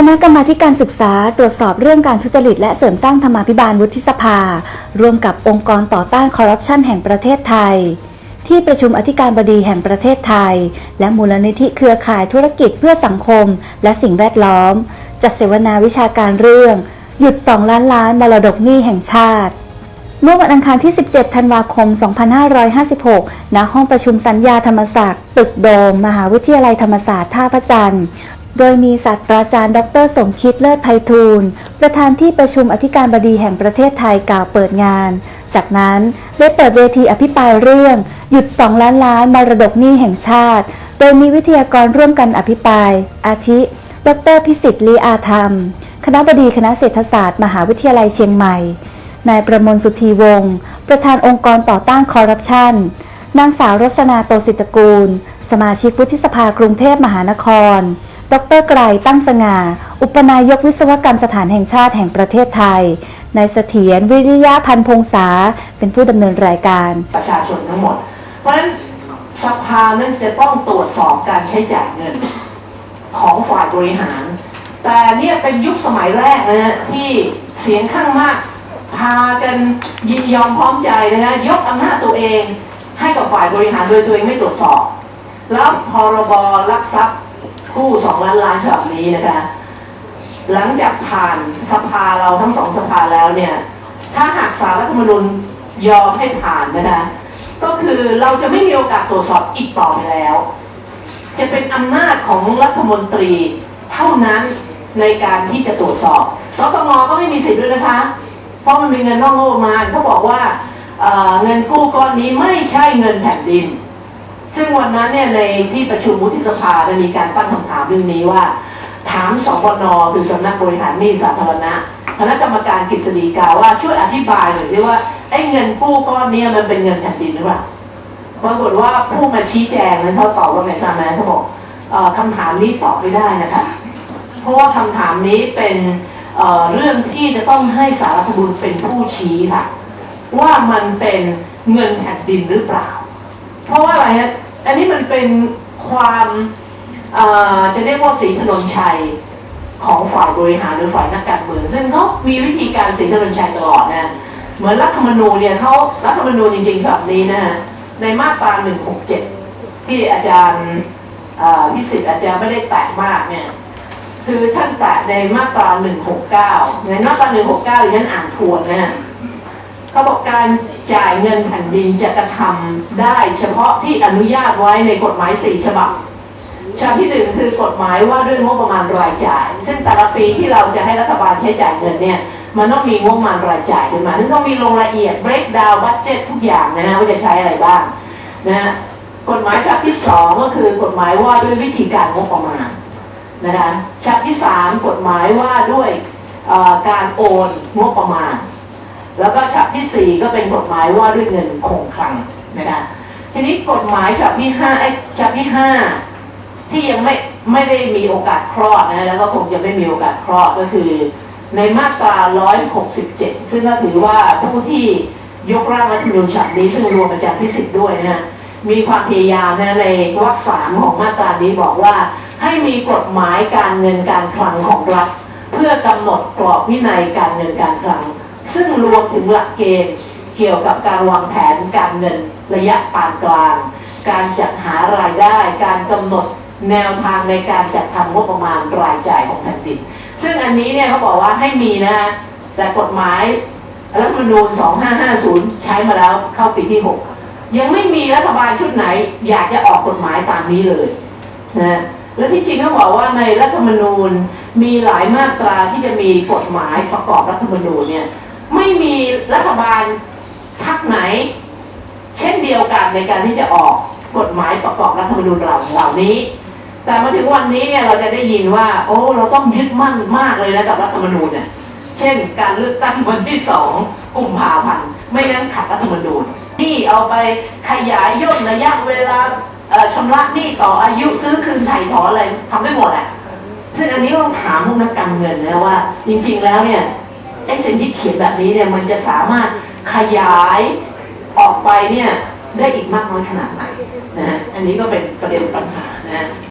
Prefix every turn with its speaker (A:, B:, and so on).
A: คณะกรรมาการศึกษาตรวจสอบเรื่องการทุจริตและเสริมสร้างธรรมาภิบาลวุฒิสภา ร่วมกับองค์กรต่อต้านคอร์รัปชันแห่งประเทศไทย ที่ประชุมอธิการบดีแห่งประเทศไทย และมูลนิธิเครือข่ายธุรกิจเพื่อสังคม และสิ่งแวดล้อม จัดเสวนาวิชาการเรื่อง หยุด 2 ล้านล้านมรดกหนี้แห่งชาติเมื่อวันอังคารที่ 17 ธันวาคม 2556 ณ ห้องประชุมสัญญาธรรมศาสตร์ ตึกโดม มหาวิทยาลัยธรรมศาสตร์ท่าพระจันทร์ โดยมีศาสตราจารย์ ดร สมคิดเลิศไพฑูรย์ประธานที่ประชุมอธิการบดีแห่งประเทศไทยกล่าวเปิดงาน จากนั้นได้เปิดเวทีอภิปรายเรื่อง หยุด 2 ล้านล้านมรดกหนี้แห่งชาติ โดยมีวิทยากรร่วมกันอภิปราย อาทิ ดร พิสิทธิ์ลีอาธรรม คณะบดีคณะเศรษฐศาสตร์ มหาวิทยาลัยเชียงใหม่ นายประมวลสุธีวงศ์ประธานองค์กรต่อต้านคอร์รัปชันนางสาวรสนาโตสิตระกูล สมาชิกวุฒิสภากรุงเทพมหานคร ดรไกรตั้งสง่า อุปนายกวิศวกรรมสถานแห่งชาติแห่งประเทศไทย นายเสถียรวิริยะพันธ์พงษา เป็นผู้ดำเนินรายการ
B: ประชาชนทั้งหมด เพราะฉะนั้นสภานั้นจะต้องตรวจสอบการใช้จ่ายเงินของฝ่ายบริหาร แต่เนี่ยเป็นยุคสมัยแรกนะฮะที่เสียงข้างมาก พากันยินยอมพร้อมใจนะฮะยกอำนาจตัวเองให้กับฝ่ายบริหารโดยตัวเองไม่ตรวจสอบ แล้วพรบลักทรัพย์ กู้สองล้านล้านฉบับนี้นะคะ หลังจากผ่านสภาเราทั้งสองสภาแล้วเนี่ย ถ้าหากสารรัฐธรรมนูญยอมให้ผ่านนะคะ ก็คือเราจะไม่มีโอกาสตรวจสอบอีกต่อไปแล้ว จะเป็นอำนาจของรัฐมนตรีเท่านั้นในการที่จะตรวจสอบ สตงก็ไม่มีสิทธิ์ด้วยนะคะ เพราะมันเป็นเงินนอกงบประมาณเขาบอกว่าเเงินกู้ก้อนนี้ไม่ใช่เงินแผ่นดิน ซึ่งวันนั้นเนี่ยในที่ประชุมวุฒิสภาได้มีการตั้งคำถามเรื่องนี้ว่า ถามสปนคือสำนักบริหารหนี้สาธารณะคณะกรรมการกฤษฎีกาว่าช่วยอธิบายหน่อยสิว่าไอ้เงินกู้ก้อนนี้มันเป็นเงินแผ่นดินหรือเปล่าปรากฏว่าผู้มาชี้แจงนั้นเขาตอบว่าไงทราบไหมเขาบอกออคำถามนี้ตอบไม่ได้นะคะเพราะว่าคำถามนี้เป็นเเรื่องที่จะต้องให้สารรัฐธรรมนูญเป็นผู้ชี้ค่ะว่ามันเป็นเงินแผ่นดินหรือเปล่า เพราะว่าอะไรฮะอันนี้มันเป็นความจะเรียกว่าสีถนนชัยของฝ่ายบริหารหรือฝ่ายนักการเมืองซึ่งเขามีวิธีการสีถนนชัยตลอดนะเหมือนรัฐธรรมนูญเนี่ยเขารัฐธรรมนูญจริงๆฉบับนี้นะฮะในมาตรา 167 ที่อาจารย์เอ่อพิสิทธิ์อาจารย์ไม่ได้แตะมากเนี่ยคือท่านแตะในมาตรา 169 ในมาตรา 169ดิฉันอ่านทวนนะ เขาบอกการจ่ายเงินแผ่นดินจะกระทำได้เฉพาะที่อนุญาตไว้ในกฎหมายสี่ฉบับฉบับที่หนึ่งคือกฎหมายว่าด้วยงบประมาณรายจ่าย ซึ่งแต่ละปีที่เราจะให้รัฐบาลใช้จ่ายเงินเนี่ยมันต้องมีงบประมาณรายจ่ายขึ้นมาซึ่งต้องมีลงรายละเอียด break down budget ทุกอย่างนะฮะว่าจะใช้อะไรบ้างนะฮะกฎหมายฉบับที่สองก็คือกฎหมายว่าด้วยวิธีการงบประมาณนะคะฉบับที่สามกฎหมายว่าด้วยการโอนงบประมาณ แล้วก็ฉบับที่ 4 ก็เป็นกฎหมายว่าด้วยเงินคงคลังนะคะทีนี้กฎหมายฉบับที่5ไอ้ฉบับที่ 5 ที่ยังไม่ไม่ได้มีโอกาสคลอดนะแล้วก็คงจะไม่มีโอกาสคลอดก็คือในมาตรา 167 ซึ่งก็ถือว่าผู้ที่ยกร่างรัฐธรรมนูญฉบับนี้ซึ่งรวมอาจารย์พิสิทธิ์ด้วยนะมีความพยายามนะในวรรคสามของมาตรานี้บอกว่า ให้มีกฎหมายการเงินการคลังของรัฐ เพื่อกำหนดกรอบวินัยการเงินการคลัง ซึ่งรวมถึงหลักเกณฑ์เกี่ยวกับการวางแผนการเงินระยะปานกลาง การจัดหารายได้ การกำหนดแนวทางในการจัดทำงบประมาณรายจ่ายของแผ่นดิน ซึ่งอันนี้เนี่ยเขาบอกว่าให้มีนะฮะแต่กฎหมายรัฐมนูญ 2550 ใช้มาแล้วเข้าปีที่ 6 ยังไม่มีรัฐบาลชุดไหน อยากจะออกกฎหมายตามนี้เลยนะและที่จริงเขาบอกว่าในรัฐธรรมนูญมีหลายมาตราที่จะมีกฎหมายประกอบรัฐธรรมนูญเนี่ย ไม่มีรัฐบาลพักไหน เช่นเดียวกันในการที่จะออกกฎหมายประกอบรัฐธรรมนูญเหล่านี้ แต่มาถึงวันนี้เนี่ยเราจะได้ยินว่า โอ้เราต้องยึดมั่นมากเลยนะกับรัฐธรรมนูญเนี่ยเช่น การเลือกตั้งวันที่สองกุมภาพันธ์ไม่งั้นขัดรัฐธรรมนูญนี่เอาไปขยายย่นระยะเวลาเอ่อชำระหนี้ต่ออายุซื้อคืนไถ่ถอนอะไรทำได้หมดอะซึ่งอันนี้ต้องถามพวกนักการเงินนะว่า จริง ๆ แล้วเนี่ย ไอ้สิ่งที่เขียนแบบนี้เนี่ยมันจะสามารถขยายออกไปเนี่ยได้อีกมากน้อยขนาดไหนนะฮะอันนี้ก็เป็นประเด็นปัญหานะ